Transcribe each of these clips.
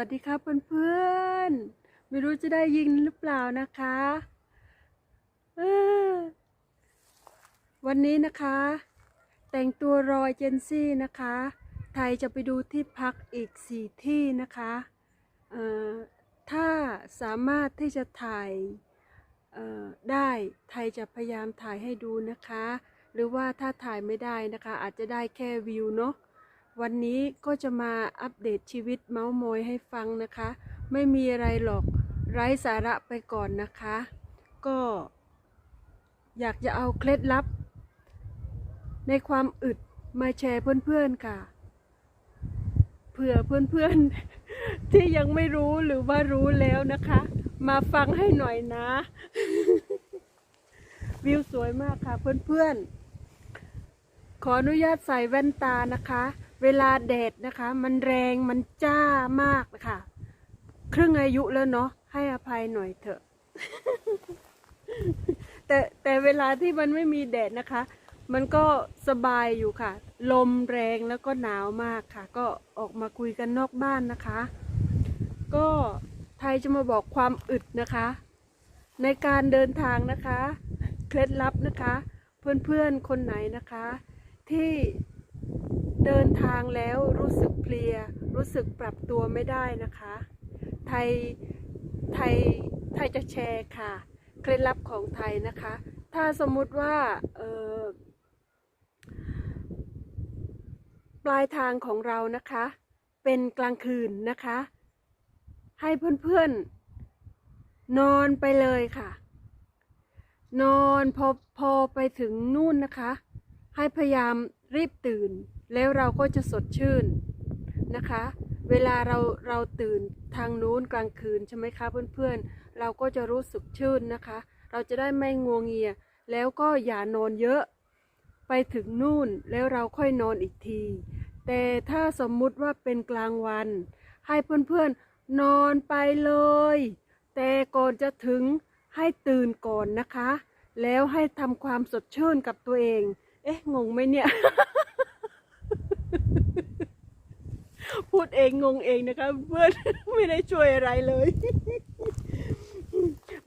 วัสดีครับเพื่อนๆ ไม่รู้จะได้ยินหรือเปล่านะคะวันนี้นะคะ แต่งตัวรอยเจนซี่นะคะ ไทยจะไปดูที่พักอีกสี่ที่นะคะถ้าสามารถที่จะถ่ายได้ไทยจะพยายามถ่ายให้ดูนะคะ หรือว่าถ้าถ่ายไม่ได้นะคะ อาจจะได้แค่วิวเนาะ วันนี้ก็จะมาอัปเดตชีวิตเมาส์มอยให้ฟังนะคะ ไม่มีอะไรหรอกไร้สาระไปก่อนนะคะ ก็ อยากจะเอาเคล็ดลับ ในความอึดมาแชร์เพื่อนๆค่ะเผื่อเพื่อนๆ ที่ยังไม่รู้หรือว่ารู้แล้วนะคะ มาฟังให้หน่อยนะ วิวสวยมากค่ะเพื่อนๆ ขออนุญาตใส่แว่นตานะคะ เวลาแดดนะคะ มันแรงมันจ้ามากนะคะครึ่งอายุแล้วเนาะให้อภัยหน่อยเถอะ แต่แต่เวลาที่มันไม่มีแดดนะคะ มันก็สบายอยู่ค่ะ ลมแรงแล้วก็หนาวมากค่ะ ก็ออกมาคุยกันนอกบ้านนะคะ ก็ไทยจะมาบอกความอึดนะคะ ในการเดินทางนะคะ เคล็ดลับนะคะ เพื่อนๆคนไหนนะคะ ที่ เดินทางแล้วรู้สึกเพลีย รู้สึกปรับตัวไม่ได้นะคะ ไทยไทยไทยจะแชร์ค่ะ เคล็ดลับของไทยนะคะ ถ้าสมมุติว่าเออปลายทางของเรานะคะ เป็นกลางคืนนะคะ ให้เพื่อนๆ นอนไปเลยค่ะ นอนพอพอไปถึงนู่นนะคะ ให้พยายามรีบตื่น แล้วเราก็จะสดชื่นนะคะ เวลาเราเราตื่นทางนู้นกลางคืนใช่ไหมคะเพื่อนๆ เราก็จะรู้สึกชื่นนะคะ เราจะได้ไม่งวงเงีย แล้วก็อย่านอนเยอะ ไปถึงนู่นแล้วเราค่อยนอนอีกที แต่ถ้าสมมุติว่าเป็นกลางวัน ให้เพื่อนๆนอนไปเลย แต่ก่อนจะถึงให้ตื่นก่อนนะคะ แล้วให้ทำความสดชื่นกับตัวเอง เอ๊ะ งงไหมเนี่ย พูดเองงงเองนะคะเพื่อนไม่ได้ช่วยอะไรเลย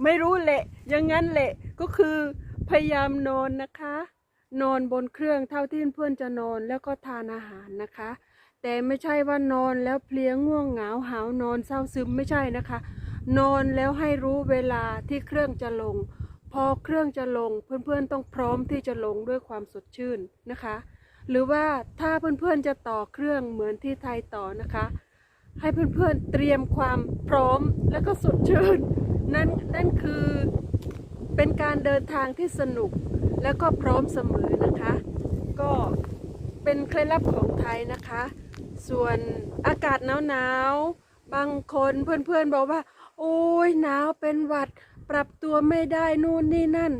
ไม่รู้แหละอย่างนั้นแหละก็คือพยายามนอนนะคะ นอนบนเครื่องเท่าที่เพื่อนจะนอนแล้วก็ทานอาหารนะคะ แต่ไม่ใช่ว่านอนแล้วเพลียง่วงเหงาหาวนอนเศร้าซึมไม่ใช่นะคะ นอนแล้วให้รู้เวลาที่เครื่องจะลง พอเครื่องจะลงเพื่อนๆต้องพร้อมที่จะลงด้วยความสดชื่นนะคะ หรือว่าถ้าเพื่อนๆจะต่อเครื่องเหมือนที่ไทยต่อนะคะ ให้เพื่อนๆเตรียมความพร้อมและก็สดชื่นนั่นนั่นคือเป็นการเดินทางที่สนุกแล้วก็พร้อมเสมอนะคะ ก็เป็นเคล็ดลับของไทยนะคะ ส่วนอากาศหนาวๆบางคนเพื่อนๆบอกว่า โอ้ยหนาวเป็นหวัดปรับตัวไม่ได้นู่นนี่นั่น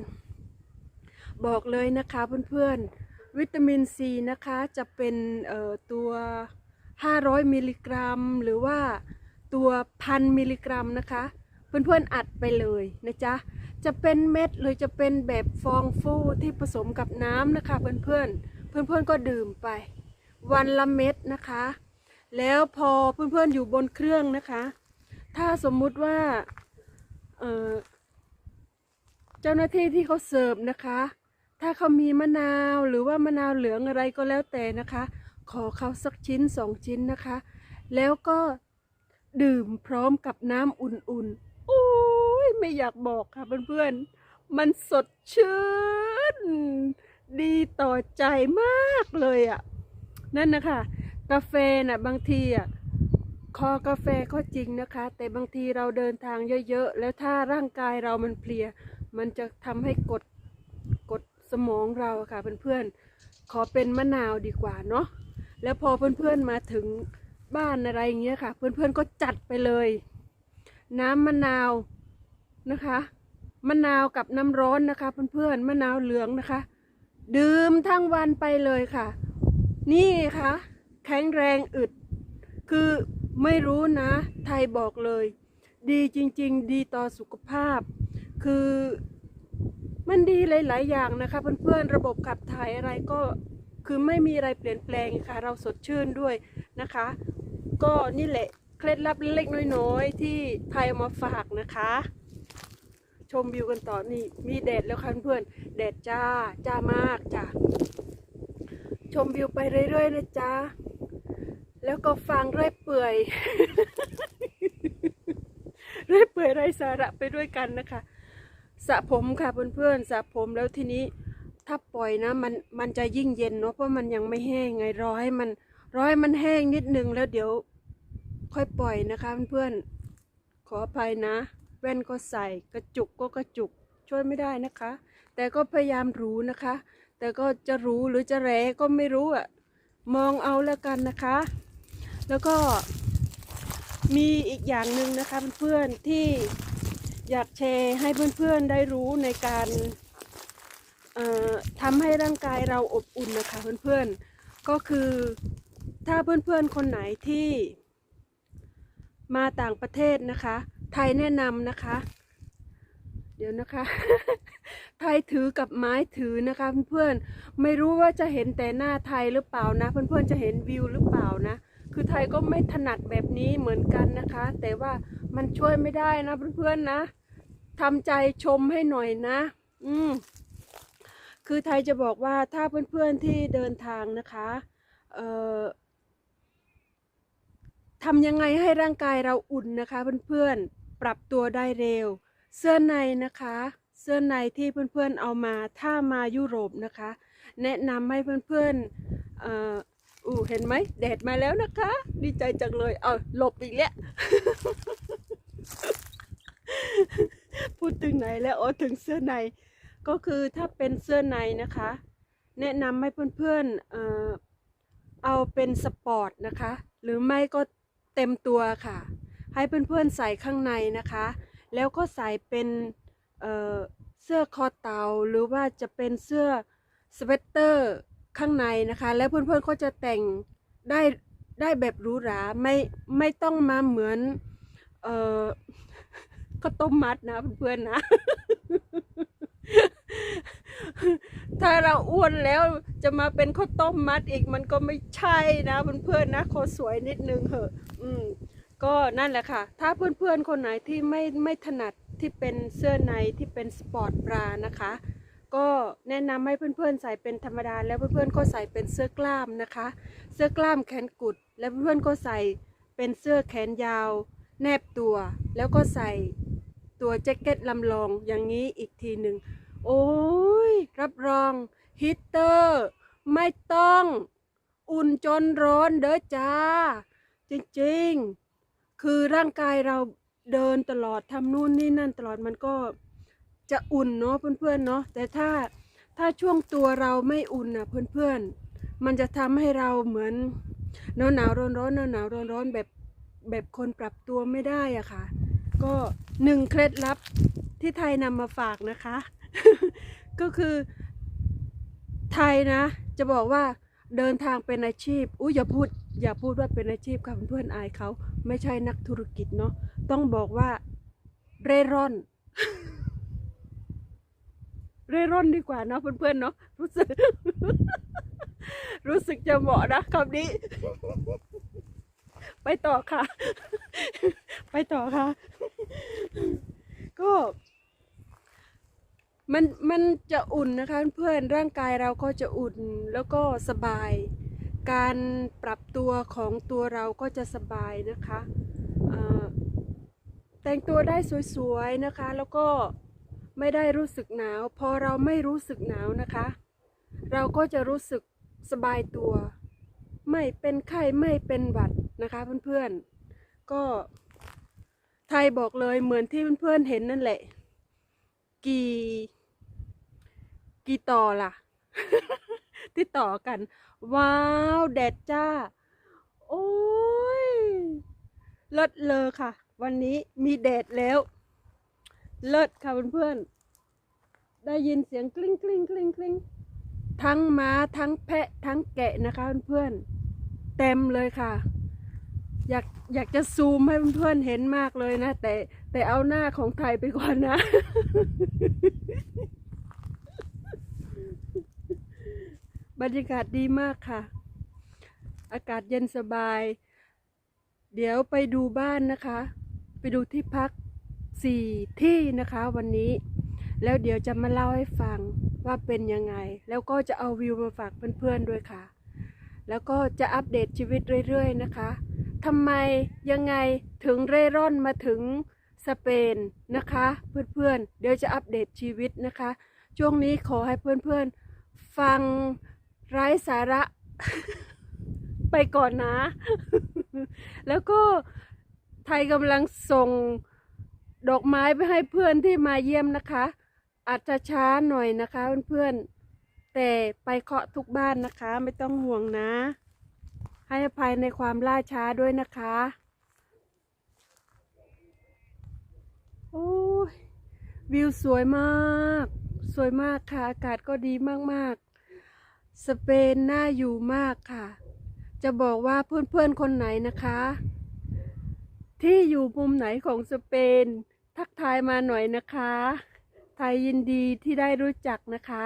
บอกเลยนะคะเพื่อนๆ วิตามินซีนะคะจะเป็นตัว 500 มิลลิกรัม หรือว่าตัวพันมิลลิกรัมนะคะ เพื่อนๆอัดไปเลยนะจ๊ะ จะเป็นเม็ดหรือจะเป็นแบบฟองฟูที่ผสมกับน้ำนะคะ เพื่อนๆ เพื่อนๆก็ดื่มไป วันละเม็ดนะคะ แล้วพอเพื่อนๆอยู่บนเครื่องนะคะ ถ้าสมมุติว่าเจ้าหน้าที่ที่เขาเสิร์ฟนะคะ ถ้าเขามีมะนาวหรือว่ามะนาวเหลืองอะไรก็แล้วแต่นะคะ ขอเขาสักชิ้นสองชิ้นนะคะ แล้วก็ดื่มพร้อมกับน้ำอุ่นๆโอ้ยไม่อยากบอกค่ะเพื่อนๆ มันสดชื่น ดีต่อใจมากเลยอะ่ะ นั่นนะคะ กาแฟน่ะบางทีอะคอกาแฟก็จริงนะคะ แต่บางทีเราเดินทางเยอะๆ แล้วถ้าร่างกายเรามันเพลีย มันจะทำให้กด มองเราค่ะเพื่อนๆ ขอเป็นมะนาวดีกว่าเนาะ แล้วพอเพื่อนๆมาถึงบ้านอะไรอย่างเงี้ยค่ะ เพื่อนๆก็จัดไปเลย น้ำมะนาวนะคะ มะนาวกับน้ำร้อนนะคะ เพื่อนๆ มะนาวเหลืองนะคะ ดื่มทั้งวันไปเลยค่ะ นี่ค่ะ แข็งแรงอึด คือไม่รู้นะ ไทยบอกเลย ดีจริง ๆ ดีต่อสุขภาพ คือ มันดีหลาย ๆ อย่างนะคะเพื่อนๆระบบขับถ่ายอะไรก็คือไม่มีอะไรเปลี่ยนแปลงค่ะ เราสดชื่นด้วยนะคะ ก็นี่แหละเคล็ดลับเล็กๆน้อยๆ ที่ไทยเอามาฝากนะคะ ชมวิวกันต่อนี่มีแดดแล้วค่ะเพื่อนๆแดดจ้าจ้ามากจ้ะชมวิวไปเรื่อยๆนะจ๊ะแล้วก็ฟังเรื่อยเปื่อยเรื่อยเปื่อยไร้สาระไปด้วยกันนะคะ สระผมค่ะเพื่อนๆสระผมแล้วทีนี้ถ้าปล่อยนะมันมันจะยิ่งเย็นเนาะเพราะมันยังไม่แห้งไงรอให้มันรอให้มันแห้งนิดนึงแล้วเดี๋ยวค่อยปล่อยนะคะเพื่อนๆขออภัยนะ แว่นก็ใส่กระจุกก็กระจุกช่วยไม่ได้นะคะ แต่ก็พยายามรู้นะคะ แต่ก็จะรู้หรือจะแรก็ไม่รู้อะมองเอาแล้วกันนะคะ แล้วก็มีอีกอย่างหนึ่งนะคะเพื่อนๆที่ อยากแชร์ให้เพื่อนๆได้รู้ในการทำให้ร่างกายเราอบอุ่นนะคะเพื่อนๆ ก็คือถ้าเพื่อนๆคนไหนที่มาต่างประเทศนะคะ ไทยแนะนำนะคะ เดี๋ยวนะคะ ไทยถือกับไม้ถือนะคะเพื่อนๆ ไม่รู้ว่าจะเห็นแต่หน้าไทยหรือเปล่านะ เพื่อนๆจะเห็นวิวหรือเปล่านะ คือไทยก็ไม่ถนัดแบบนี้เหมือนกันนะคะ แต่ว่ามันช่วยไม่ได้นะเพื่อนๆนะ ทำใจชมให้หน่อยนะ อืมคือไทยจะบอกว่าถ้าเพื่อนๆที่เดินทางนะคะ เอ่อทำยังไงให้ร่างกายเราอุ่นนะคะ เพื่อนๆ ปรับตัวได้เร็ว เสื้อในนะคะ เสื้อในที่เพื่อนๆเอามา ถ้ามายุโรปนะคะ แนะนำให้เพื่อนๆ เอ่ออู้เห็นไหมแดดมาแล้วนะคะ ดีใจจังเลย เอาหลบอีกแล้วพูดถึงไหนแล้วอ๋อถึงเสื้อใน ก็คือถ้าเป็นเสื้อในนะคะ แนะนำให้เพื่อนๆเอ่อเอาเป็นสปอร์ตนะคะ หรือไม่ก็เต็มตัวค่ะ ให้เพื่อนๆใส่ข้างในนะคะ แล้วก็ใส่เป็นเเสื้อคอเต่าหรือว่าจะเป็นเสื้อสเวตเตอร์ข้างในนะคะ แล้วเพื่อนๆก็จะแต่งได้ได้แบบหรูหราไม่ไม่ต้องมาเหมือนเอ่อ ข้าวต้มมัดนะเพื่อนๆนะ ถ้าเราอ้วนแล้วจะมาเป็นข้าวต้มมัดอีกมันก็ไม่ใช่นะเพื่อนๆนะขอสวยนิดนึงเหอะ อืม ก็นั่นแหละค่ะ ถ้าเพื่อนๆคนไหนที่ไม่ไม่ถนัดที่เป็นเสื้อในที่เป็นสปอร์ตบรานะคะ ก็แนะนำให้เพื่อนๆใส่เป็นธรรมดา แล้วเพื่อนๆก็ใส่เป็นเสื้อกล้ามนะคะ เสื้อกล้ามแขนกุด แล้วเพื่อนๆก็ใส่เป็นเสื้อแขนยาว แนบตัวแล้วก็ใส่ ตัวแจ็คเก็ตลำลองอย่างนี้อีกทีหนึ่งโอ้ยรับรองฮีตเตอร์ไม่ต้องอุ่นจนร้อนเด้อจ้า จริงๆ คือร่างกายเราเดินตลอดทำนู่นนี่นั่นตลอดมันก็จะอุ่นเนาะเพื่อนๆเนาะแต่ถ้าถ้าช่วงตัวเราไม่อุ่นนะเพื่อนๆ มันจะทำให้เราเหมือนหนาวหนาวร้อนร้อนหนาวหนาวร้อนร้อนแบบแบบคนปรับตัวไม่ได้อะค่ะ ก็หนึ่งเคล็ดลับที่ไทยนำมาฝากนะคะ ก็คือไทยนะ จะบอกว่าเดินทางเป็นอาชีพอุ้ยอย่าพูด อย่าพูดว่าเป็นอาชีพค่ะเพื่อนอายเขาไม่ใช่นักธุรกิจเนาะต้องบอกว่าเร่ร่อน เร่ร่อนดีกว่าเนาะเพื่อนๆเนาะรู้สึก รู้สึกจะเหมาะนะคำนี้ ไปต่อค่ะ ไปต่อค่ะ ก็มันมันจะอุ่นนะคะ เพื่อนร่างกายเราก็จะอุ่นแล้วก็สบาย การปรับตัวของตัวเราก็จะสบายนะคะแต่งตัวได้สวยๆนะคะ แล้วก็ไม่ได้รู้สึกหนาว พอเราไม่รู้สึกหนาวนะคะ เราก็จะรู้สึกสบายตัว ไม่เป็นไข้ไม่เป็นหวัดนะคะเพื่อนๆก็ ไทยบอกเลยเหมือนที่เพื่อนๆเห็นนั่นแหละ กี่ กี่ต่อล่ะ ที่ต่อกัน ว้าว แดดจ้า โอ้ยเลิศเลยค่ะ วันนี้มีแดดแล้ว เลิศค่ะเพื่อนๆ ได้ยินเสียงกลิ้งกลิ้งกลิ้งกลิ้งทั้งม้าทั้งแพะทั้งแกะนะคะเพื่อนๆ เต็มเลยค่ะ อยากอยากจะซูมให้เพื่อนๆเห็นมากเลยนะ แต่แต่เอาหน้าของไทยไปก่อนนะ บรรยากาศดีมากค่ะ อากาศเย็นสบาย เดี๋ยวไปดูบ้านนะคะ ไปดูที่พักสี่ที่นะคะวันนี้แล้วเดี๋ยวจะมาเล่าให้ฟังว่าเป็นยังไง แล้วก็จะเอาวิวมาฝากเพื่อนๆด้วยค่ะ แล้วก็จะอัปเดตชีวิตเรื่อยๆนะคะ ทำไมยังไงถึงเร่ร่อนมาถึงสเปนนะคะเพื่อนๆ เดี๋ยวจะอัปเดตชีวิตนะคะ ช่วงนี้ขอให้เพื่อนๆ ฟังไร้สาระไปก่อนนะ แล้วก็ไทยกำลังส่งดอกไม้ไปให้เพื่อนที่มาเยี่ยมนะคะ อาจจะช้าหน่อยนะคะเพื่อนๆ แต่ไปเคาะทุกบ้านนะคะ ไม่ต้องห่วงนะ ให้อภัยในความล่าช้าด้วยนะคะ โอ้ยวิวสวยมาก สวยมากค่ะ อากาศก็ดีมากๆ สเปนน่าอยู่มากค่ะ จะบอกว่าเพื่อนๆคนไหนนะคะ ที่อยู่มุมไหนของสเปน ทักทายมาหน่อยนะคะ ไทยยินดีที่ได้รู้จักนะคะ